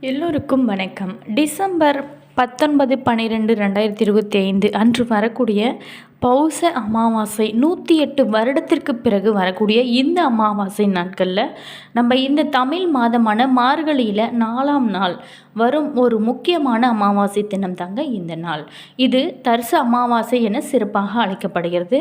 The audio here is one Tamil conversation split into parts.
எல்லோருக்கும் வணக்கம். டிசம்பர் பத்தொன்பது பன்னிரெண்டு ரெண்டாயிரத்தி இருபத்தி ஐந்து அன்று வரக்கூடிய பௌச அமாவாசை நூற்றி எட்டு வருடத்திற்கு பிறகு வரக்கூடிய இந்த அமாவாசை நாட்களில் நம்ம இந்த தமிழ் மாதமான மார்கழியில் நாலாம் நாள் வரும் ஒரு முக்கியமான அமாவாசை தினம் தாங்க இந்த நாள். இது தர்சு அமாவாசை என சிறப்பாக அழைக்கப்படுகிறது.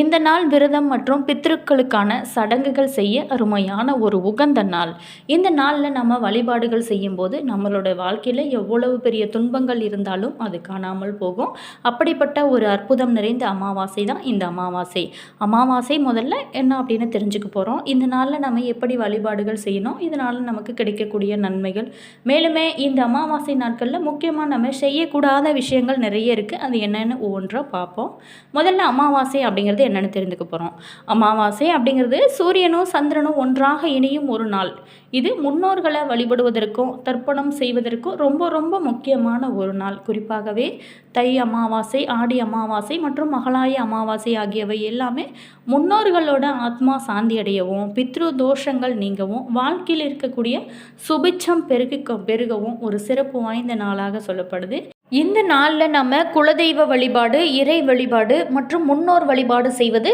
இந்த நாள் விரதம் மற்றும் பித்ருக்களுக்கான சடங்குகள் செய்ய அருமையான ஒரு உகந்த நாள். இந்த நாளில் நம்ம வழிபாடுகள் செய்யும்போது நம்மளோட வாழ்க்கையில் எவ்வளவு பெரிய துன்பங்கள் இருந்தாலும் அது காணாமல் போகும். அப்படிப்பட்ட ஒரு அற்புதம் நிறைந்த அமாவாசை தான் இந்த அமாவாசை. அமாவாசை முதல்ல என்ன அப்படின்னு தெரிஞ்சுக்க போகிறோம் இந்த நாளில் நம்ம எப்படி வழிபாடுகள் செய்யணும்? இதனால் நமக்கு கிடைக்கக்கூடிய நன்மைகள். மேலுமே இந்த அமாவாசை நாட்களில் முக்கியமாக நம்ம செய்யக்கூடாத விஷயங்கள் நிறைய இருக்குது அது என்னென்னு ஒவ்வொன்றாக பார்ப்போம். முதல்ல அமாவாசை அப்படிங்கிறது என்னென்னு தெரிஞ்சுக்க போகிறோம் அமாவாசை அப்படிங்கிறது சூரியனும் சந்திரனும் ஒன்றாக இணையும் ஒரு நாள். இது முன்னோர்களை வழிபடுவதற்கும் தர்ப்பணம் செய்வதற்கும் ரொம்ப ரொம்ப முக்கியமான ஒரு நாள். குறிப்பாகவே தை அமாவாசை ஆடி அமாவாசை மற்றும் மகளாய அமாவாசை ஆகியவை எல்லாமே முன்னோர்களோட ஆத்மா சாந்தி அடையவும் பித்ரு தோஷங்கள் நீங்கவும் வாழ்க்கையில் இருக்கக்கூடிய சுபிச்சம் பெருக பெருகவும் ஒரு சிறப்பு வாய்ந்த நாளாக சொல்லப்படுது. இந்த நாளில் நம்ம குலதெய்வ வழிபாடு இறை வழிபாடு மற்றும் முன்னோர் வழிபாடு செய்வது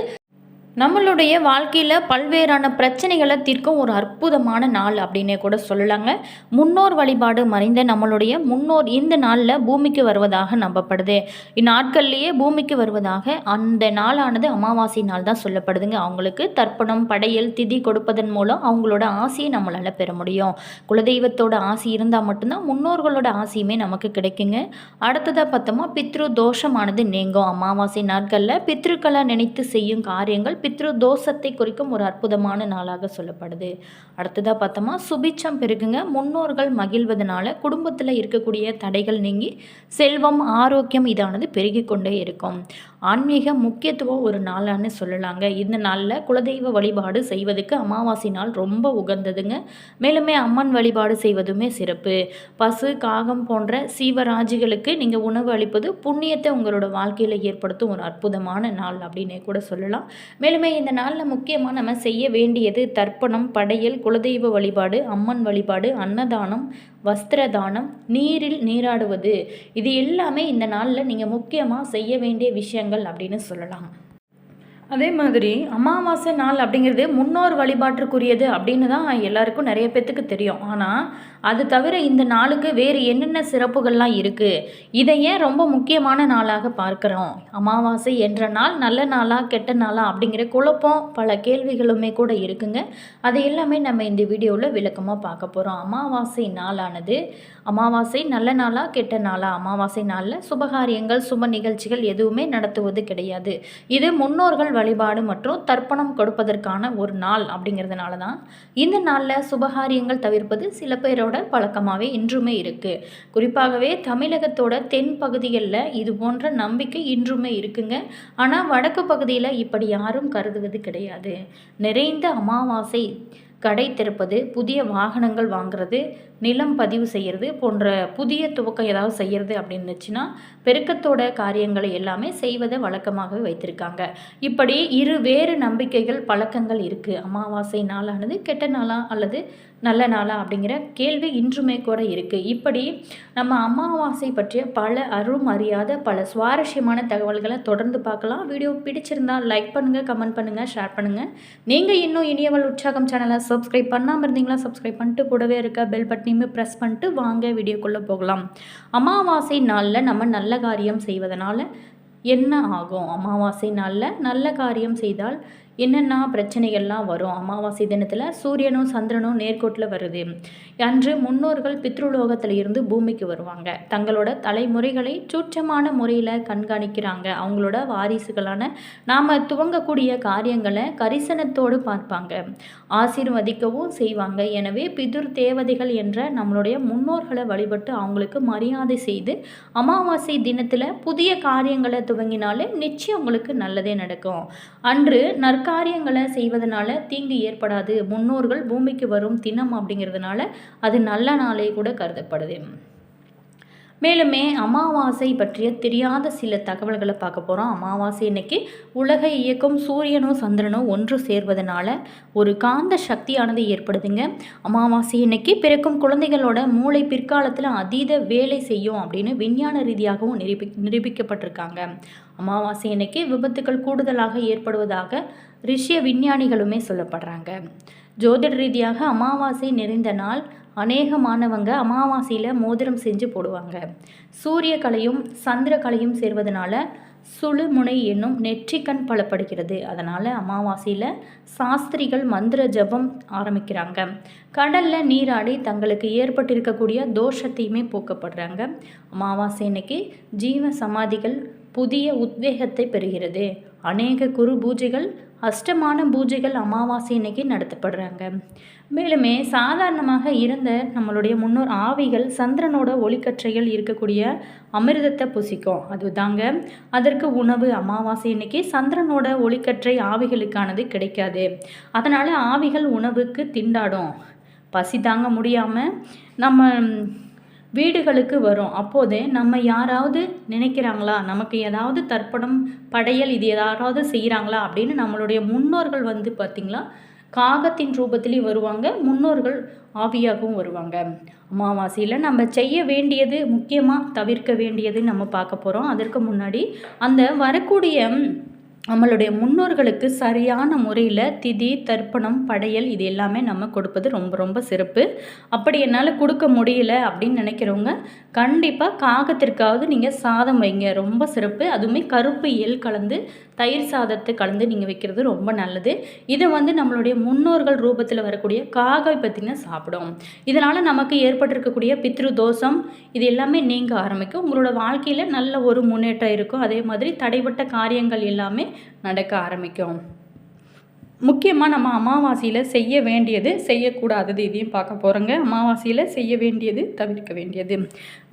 நம்மளுடைய வாழ்க்கையில் பல்வேறான பிரச்சனைகளை தீர்க்கும் ஒரு அற்புதமான நாள் அப்படின்னே கூட சொல்லலாங்க. முன்னோர் வழிபாடு மறைந்த நம்மளுடைய முன்னோர் இந்த நாளில் பூமிக்கு வருவதாக நம்பப்படுது. இந்நாட்கள்லேயே பூமிக்கு வருவதாக அந்த நாளானது அமாவாசை நாள் தான் சொல்லப்படுதுங்க. அவங்களுக்கு தர்ப்பணம் படையல் திதி கொடுப்பதன் மூலம் அவங்களோட ஆசையை நம்மளால் பெற முடியும். குலதெய்வத்தோட ஆசை இருந்தால் மட்டும்தான் முன்னோர்களோட ஆசையுமே நமக்கு கிடைக்குங்க. அடுத்ததாக பார்த்தோமா பித்ரு தோஷமானது நீங்கும். அமாவாசை நாட்களில் பித்ருக்களை நினைத்து செய்யும் காரியங்கள் பித்ரு தோஷத்தை குறிக்கும் ஒரு அற்புதமான நாளாக சொல்லப்படுது. அடுத்ததாக பார்த்தோமா சுபிச்சம் பெருகுங்க. முன்னோர்கள் மகிழ்வதனால குடும்பத்தில் இருக்கக்கூடிய தடைகள் நீங்கி செல்வம் ஆரோக்கியம் இதானது பெருகி கொண்டே இருக்கும். ஆன்மீக முக்கியத்துவம் ஒரு நாளான்னு சொல்லலாங்க. இந்த நாளில் குலதெய்வ வழிபாடு செய்வதுக்கு அமாவாசை நாள் ரொம்ப உகந்ததுங்க. மேலுமே அம்மன் வழிபாடு செய்வதுமே சிறப்பு. பசு காகம் போன்ற சீவராஜிகளுக்கு நீங்கள் உணவு அளிப்பது புண்ணியத்தை உங்களோட வாழ்க்கையில் ஏற்படுத்தும் ஒரு அற்புதமான நாள் அப்படின்னே கூட சொல்லலாம். மேலும் இந்த நாளில் முக்கியமாக நம்ம செய்ய வேண்டியது தர்ப்பணம் படையல் குலதெய்வ வழிபாடு அம்மன் வழிபாடு அன்னதானம் வஸ்திரதானம் நீரில் நீராடுவது. இது எல்லாமே இந்த நாளில் நீங்கள் முக்கியமாக செய்ய வேண்டிய விஷயங்கள் அப்படின்னு சொல்லலாம். அதே மாதிரி அமாவாசை நாள் அப்படிங்கிறது முன்னோர் வழிபாட்டுக்குரியது அப்படின்னு தான் எல்லாருக்கும் நிறைய பேர்த்துக்கு தெரியும். ஆனால் அது தவிர இந்த நாளுக்கு வேறு என்னென்ன சிறப்புகள்லாம் இருக்குது இதை ஏன் ரொம்ப முக்கியமான நாளாக பார்க்குறோம்? அமாவாசை என்ற நாள் நல்ல நாளா கெட்ட நாளா அப்படிங்கிற குழப்பம் பல கேள்விகளுமே கூட இருக்குங்க. அது எல்லாமே நம்ம இந்த வீடியோவில் விளக்கமாக பார்க்க போகிறோம் அமாவாசை நாளானது அமாவாசை நல்ல நாளா கெட்ட நாளா? அமாவாசை நாளில் சுபகாரியங்கள் சுப நிகழ்ச்சிகள் எதுவுமே நடத்துவது கிடையாது. இது முன்னோர்கள் வழிபாடு மற்றும் தர்ப்பணம் கொடுப்பதற்கான ஒரு நாள் அப்படிங்கிறதுனால தான் இந்த நாளில் சுபகாரியங்கள் தவிர்ப்பது சில பேரோட பழக்கமாகவே இன்றுமே இருக்குது குறிப்பாகவே தமிழகத்தோட தென் பகுதிகளில் இது போன்ற நம்பிக்கை இன்றுமே இருக்குங்க. ஆனால் வடக்கு பகுதியில் இப்படி யாரும் கருதுவது கிடையாது. நிறைந்த அமாவாசை கடை திறப்பது புதிய வாகனங்கள் வாங்குறது நிலம் பதிவு செய்கிறது போன்ற புதிய துவக்கம் ஏதாவது செய்கிறது அப்படின்னுச்சுன்னா பெருக்கத்தோட காரியங்களை எல்லாமே செய்வதை வழக்கமாகவே வைத்திருக்காங்க. இப்படி இரு வேறு நம்பிக்கைகள் பழக்கங்கள் இருக்குது அமாவாசை நாளானது கெட்ட நாளா அல்லது நல்ல நாளா அப்படிங்கிற கேள்வி இன்றுமே கூட இருக்குது இப்படி நம்ம அமாவாசை பற்றிய பல அரும் அறியாத பல சுவாரஸ்யமான தகவல்களை தொடர்ந்து பார்க்கலாம். வீடியோ பிடிச்சிருந்தால் லைக் பண்ணுங்கள் கமெண்ட் பண்ணுங்கள் ஷேர் பண்ணுங்கள் நீங்கள் இன்னும் இனியவள் உற்சாகம் சேனலை சப்ஸ்கிரைப் பண்ணாமல் இருந்தீங்களா சப்ஸ்கிரைப் பண்ணிட்டு கூடவே இருக்க பெல் பட்டனையுமே ப்ரெஸ் பண்ணிட்டு வாங்க வீடியோக்குள்ளே போகலாம். அமாவாசை நாளில் நம்ம நல்ல காரியம் செய்வதனால என்ன ஆகும்? அமாவாசை நாளில் நல்ல காரியம் செய்தால் என்னென்ன பிரச்சனைகள்லாம் வரும். அமாவாசை தினத்தில் சூரியனும் சந்திரனும் நேர்கோட்டில் வருது. அன்று முன்னோர்கள் பித்ருலோகத்தில் இருந்து பூமிக்கு வருவாங்க. தங்களோட தலைமுறைகளை சூட்சமான முறையில் கண்காணிக்கிறாங்க. அவங்களோட வாரிசுகளான நாம் துவங்கக்கூடிய காரியங்களை கரிசனத்தோடு பார்ப்பாங்க. ஆசீர்வதிக்கவும் செய்வாங்க. எனவே பிதுர் தேவதைகள் என்ற நம்மளுடைய முன்னோர்களை வழிபட்டு அவங்களுக்கு மரியாதை செய்து அமாவாசை தினத்தில் புதிய காரியங்களை துவங்கினாலே நிச்சயம் உங்களுக்கு நல்லதே நடக்கும். அன்று நற்க காரியங்களை செய்வதனால தீங்கு ஏற்படாது. முன்னோர்கள் பூமிக்கு வரும் தினம் அப்படிங்கிறதுனால அது நல்ல நாளே கூட கருதப்படுது. மேலுமே அமாவாசை பற்றிய தெரியாத சில தகவல்களை பார்க்க போகிறோம் அமாவாசை இன்னைக்கு உலகை இயக்கும் சூரியனும் சந்திரனும் ஒன்று சேர்வதனால ஒரு காந்த சக்தியானது ஏற்படுதுங்க. அமாவாசை இன்னைக்கு பிறக்கும் குழந்தைகளோட மூளை பிற்காலத்தில் அதீத வேலை செய்யும் அப்படின்னு விஞ்ஞான ரீதியாகவும் நிரூபி நிரூபிக்கப்பட்டிருக்காங்க. அமாவாசை இன்னைக்கு விபத்துக்கள் கூடுதலாக ஏற்படுவதாக ரிஷிய விஞ்ஞானிகளுமே சொல்லப்படுறாங்க. ஜோதிட ரீதியாக அமாவாசை நிறைந்த நாள் அநேகமானவங்க அமாவாசையில் மோதிரம் செஞ்சு போடுவாங்க. சூரிய கலையும் சந்திர கலையும் சேர்வதனால சுழுமுனை என்னும் நெற்றிக்கண் பலப்படுகிறது. அதனால் அமாவாசையில் சாஸ்திரிகள் மந்திர ஜபம் ஆரம்பிக்கிறாங்க. கடலில் நீராடி தங்களுக்கு ஏற்பட்டிருக்கக்கூடிய தோஷத்தையுமே போக்கப்படுறாங்க. அமாவாசை இன்னைக்கு ஜீவ சமாதிகள் புதிய உத்வேகத்தை பெறுகிறது. அநேக குரு பூஜைகள் அஷ்டமான பூஜைகள் அமாவாசை இன்னைக்கு நடத்தப்படுறாங்க. மேலுமே சாதாரணமாக இருந்த நம்மளுடைய முன்னோர் ஆவிகள் சந்திரனோட ஒளிக்கற்றைகள் இருக்கக்கூடிய அமிர்தத்தை புசிக்கும். அதுதாங்க அதற்கு உணவு அமாவாசை இன்னைக்கு சந்திரனோட ஒளிக்கற்றை ஆவிகளுக்கானது கிடைக்காது. அதனால் ஆவிகள் உணவுக்கு திண்டாடும். பசி தாங்க முடியாமல் நம்ம வீடுகளுக்கு வரும். அப்போது நம்ம யாராவது நினைக்கிறாங்களா? நமக்கு ஏதாவது தர்ப்பணம் படையல் இது யாராவது செய்கிறாங்களா அப்படின்னு நம்மளுடைய முன்னோர்கள் வந்து பார்த்திங்களா? காகத்தின் ரூபத்திலையும் வருவாங்க. முன்னோர்கள் ஆவியாகவும் வருவாங்க. அமாவாசையில் நம்ம செய்ய வேண்டியது முக்கியமாக தவிர்க்க வேண்டியது நம்ம பார்க்க போகிறோம் அதற்கு முன்னாடி அந்த வரக்கூடிய நம்மளுடைய முன்னோர்களுக்கு சரியான முறையில் திதி தர்ப்பணம் படையல் இது எல்லாமே நம்ம கொடுப்பது ரொம்ப ரொம்ப சிறப்பு. அப்படி என்னால் கொடுக்க முடியல அப்படின்னு நினைக்கிறவங்க கண்டிப்பாக காகத்திற்காவது நீங்கள் சாதம் வைங்க. ரொம்ப சிறப்பு. அதுவுமே கருப்பு எல் கலந்து தயிர் சாதத்தை கலந்து நீங்கள் வைக்கிறது ரொம்ப நல்லது. இதை வந்து நம்மளுடைய முன்னோர்கள் ரூபத்தில் வரக்கூடிய காகை பற்றின சாப்பிடும். இதனால் நமக்கு ஏற்பட்டிருக்கக்கூடிய பித்ரு தோஷம் இது எல்லாமே நீங்க ஆரம்பிக்கும் உங்களோட வாழ்க்கையில் நல்ல ஒரு முன்னேற்றம் இருக்கும். அதே மாதிரி தடைப்பட்ட காரியங்கள் எல்லாமே நடக்க ஆரம்பிக்கும். முக்கியமாக நம்ம அமாவாசையில் செய்ய வேண்டியது செய்யக்கூடாதது இதையும் பார்க்க போகிறோங்க அமாவாசையில் செய்ய வேண்டியது தவிர்க்க வேண்டியது.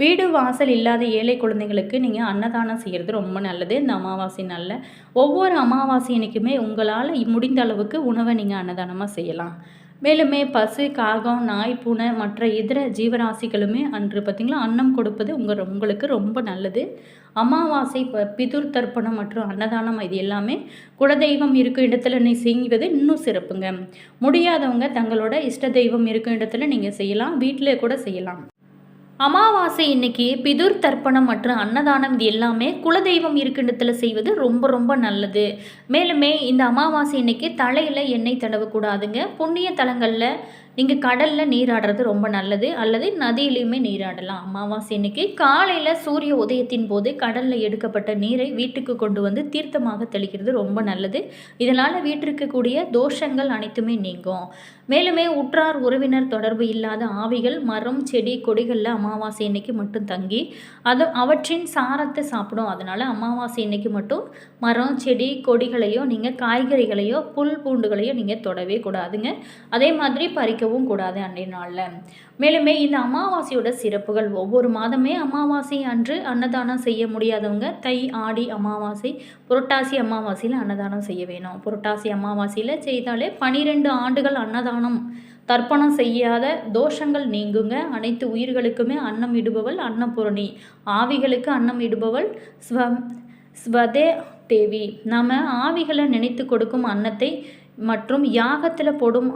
வீடு வாசல் இல்லாத ஏழை குழந்தைங்களுக்கு நீங்கள் அன்னதானம் செய்கிறது ரொம்ப நல்லது. இந்த அமாவாசை நாளில் ஒவ்வொரு அமாவாசை உங்களால் முடிந்த அளவுக்கு உணவை நீங்கள் அன்னதானமாக செய்யலாம். மேலுமே பசு காகம் நாய் பூனை மற்ற இதர ஜீவராசிகளுமே அன்று பார்த்திங்களா அன்னம் கொடுப்பது உங்கள் உங்களுக்கு ரொம்ப நல்லது. அமாவாசை பிதுர் தர்ப்பணம் மற்றும் அன்னதானம் இது எல்லாமே குலதெய்வம் இருக்கும் இடத்துல நீ செய்வது இன்னும் சிறப்புங்க. முடியாதவங்க தங்களோட இஷ்ட தெய்வம் இருக்கும் இடத்துல நீங்கள் செய்யலாம் வீட்டிலே கூட செய்யலாம். அமாவாசை இன்னைக்கு பிதுர் தர்ப்பணம் மற்றும் அன்னதானம் இது எல்லாமே குலதெய்வம் இருக்கின்றத்தில் செய்வது ரொம்ப ரொம்ப நல்லது. மேலுமே இந்த அமாவாசை இன்னைக்கு தலையில் எண்ணெய் தடவக்கூடாதுங்க. புண்ணிய தலங்களில் நீங்கள் கடலில் நீராடுறது ரொம்ப நல்லது. அல்லது நதியிலையுமே நீராடலாம் அமாவாசை இன்னைக்கு காலையில் சூரிய உதயத்தின் போது கடலில் எடுக்கப்பட்ட நீரை வீட்டுக்கு கொண்டு வந்து தீர்த்தமாக தெளிக்கிறது ரொம்ப நல்லது. இதனால் வீட்டிற்கக்கூடிய தோஷங்கள் அனைத்துமே நீங்கும். மேலுமே உற்றார் உறவினர் தொடர்பு இல்லாத ஆவிகள் மரம் செடி கொடிகளில் அமாவாசை இன்னைக்கு மட்டும் தங்கி அது அவற்றின் சாரத்தை சாப்பிடும். அதனால் அமாவாசை இன்னைக்கு மட்டும் மரம் செடி கொடிகளையோ நீங்கள் காய்கறிகளையோ புல் பூண்டுகளையோ நீங்கள் தொடவே கூடாதுங்க. அதே மாதிரி பறிக்கவும் கூடாது அன்றைய நாளில். மேலுமே இந்த அமாவாசையோட சிறப்புகள் ஒவ்வொரு மாதமே அமாவாசை அன்று அன்னதானம் செய்ய முடியாதவங்க தை ஆடி அமாவாசை புரட்டாசி அமாவாசையில் அன்னதானம் செய்ய வேணும். புரட்டாசி அமாவாசையில் செய்தாலே பனிரெண்டு ஆண்டுகள் அன்னதானம் தர்ப்பணம் செய்யாத தோஷங்கள் நீங்குங்க. அனைத்து உயிர்களுக்குமே அன்னம் இடுபவள் அன்னபூரணி. ஆவிகளுக்கு அன்னம் இடுபவள் ஸ்வ ஸ்வதே தேவி. நாம் ஆவிகளை நினைத்து கொடுக்கும் அன்னத்தை மற்றும் யாகத்தில் போடும்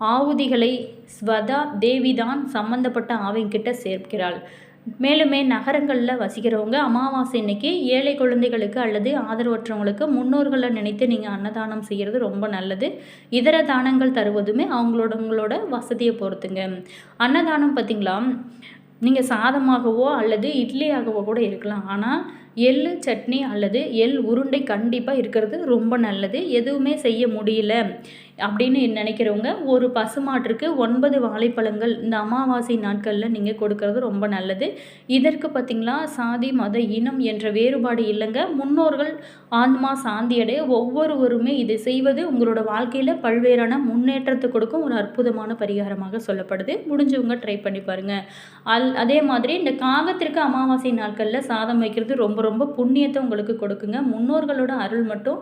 ஆவுதிகளை ஸ்வதா தேவிதான் சம்பந்தப்பட்ட ஆவிங்கிட்ட சேர்க்கிறாள். மேலுமே நகரங்களில் வசிக்கிறவங்க அமாவாசை இன்னைக்கு ஏழை குழந்தைகளுக்கு அல்லது ஆதரவற்றவங்களுக்கு முன்னோர்களை நினைத்து நீங்கள் அன்னதானம் செய்கிறது ரொம்ப நல்லது. இதர தானங்கள் தருவதுமே அவங்களோட உங்களோட வசதியை பொறுத்துங்க. அன்னதானம் பார்த்திங்களா நீங்கள் சாதமாகவோ அல்லது இட்லியாகவோ கூட இருக்கலாம். ஆனால் எள் சட்னி அல்லது எள் உருண்டை கண்டிப்பாக இருக்கிறது ரொம்ப நல்லது. எதுவுமே செய்ய முடியல. அப்படின்னு நினைக்கிறவங்க ஒரு பசுமாட்டிற்கு ஒன்பது வாழைப்பழங்கள் இந்த அமாவாசை நாட்களில் நீங்கள் கொடுக்கறது ரொம்ப நல்லது. இதற்கு பார்த்திங்களா சாதி மத இனம் என்ற வேறுபாடு இல்லைங்க. முன்னோர்கள் ஆன்மா சாந்தியடைய ஒவ்வொருவருமே இதை செய்வது உங்களோட வாழ்க்கையில் பல்வேறான முன்னேற்றத்தை கொடுக்கும் ஒரு அற்புதமான பரிகாரமாக சொல்லப்படுது. முடிஞ்சவங்க ட்ரை பண்ணி பாருங்கள் அல் அதே மாதிரி இந்த காகத்திற்கு அமாவாசை நாட்களில் சாதம் வைக்கிறது ரொம்ப ரொம்ப புண்ணியத்தை உங்களுக்கு கொடுக்குங்க. முன்னோர்களோட அருள் மட்டும்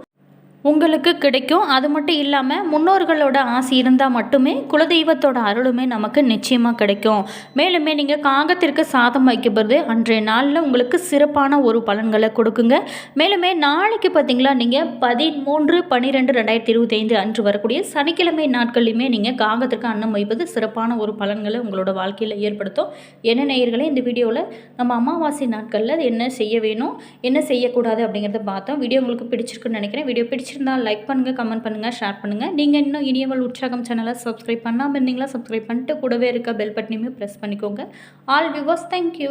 உங்களுக்கு கிடைக்கும். அது மட்டும் இல்லாமல் முன்னோர்களோட ஆசை இருந்தால் மட்டுமே குலதெய்வத்தோட அருளுமே நமக்கு நிச்சயமாக கிடைக்கும். மேலுமே நீங்கள் காகத்திற்கு சாதம் வைக்கப்படுது அன்றைய நாளில் உங்களுக்கு சிறப்பான ஒரு பலன்களை கொடுக்குங்க. மேலுமே நாளைக்கு பார்த்தீங்களா நீங்கள் பதிமூன்று பன்னிரெண்டு ரெண்டாயிரத்தி இருபத்தி ஐந்து அன்று வரக்கூடிய சனிக்கிழமை நாட்கள்லையுமே நீங்கள் காகத்திற்கு அன்னம் வைப்பது சிறப்பான ஒரு பலன்களை உங்களோட வாழ்க்கையில் ஏற்படுத்தும். என்ன நேயர்களே இந்த வீடியோவில் நம்ம அமாவாசை நாட்களில் என்ன செய்ய வேணும் என்ன செய்யக்கூடாது அப்படிங்கிறத பார்த்தோம். வீடியோ உங்களுக்கு பிடிச்சிருக்குன்னு நினைக்கிறேன். வீடியோ பிடிச்சி பிடிச்சிருந்தால் லைக் பண்ணுங்கள் கமெண்ட் பண்ணுங்கள் ஷேர் பண்ணுங்கள் நீங்கள் இன்னும் இனியவள் உற்சாகம் சேனலை சப்ஸ்கிரைப் பண்ணாமல் இருந்தீங்களா சப்ஸ்கிரைப் பண்ணிட்டு கூடவே இருக்க பெல் பட்டனையுமே ப்ரெஸ் பண்ணிக்கோங்க. All viewers thank you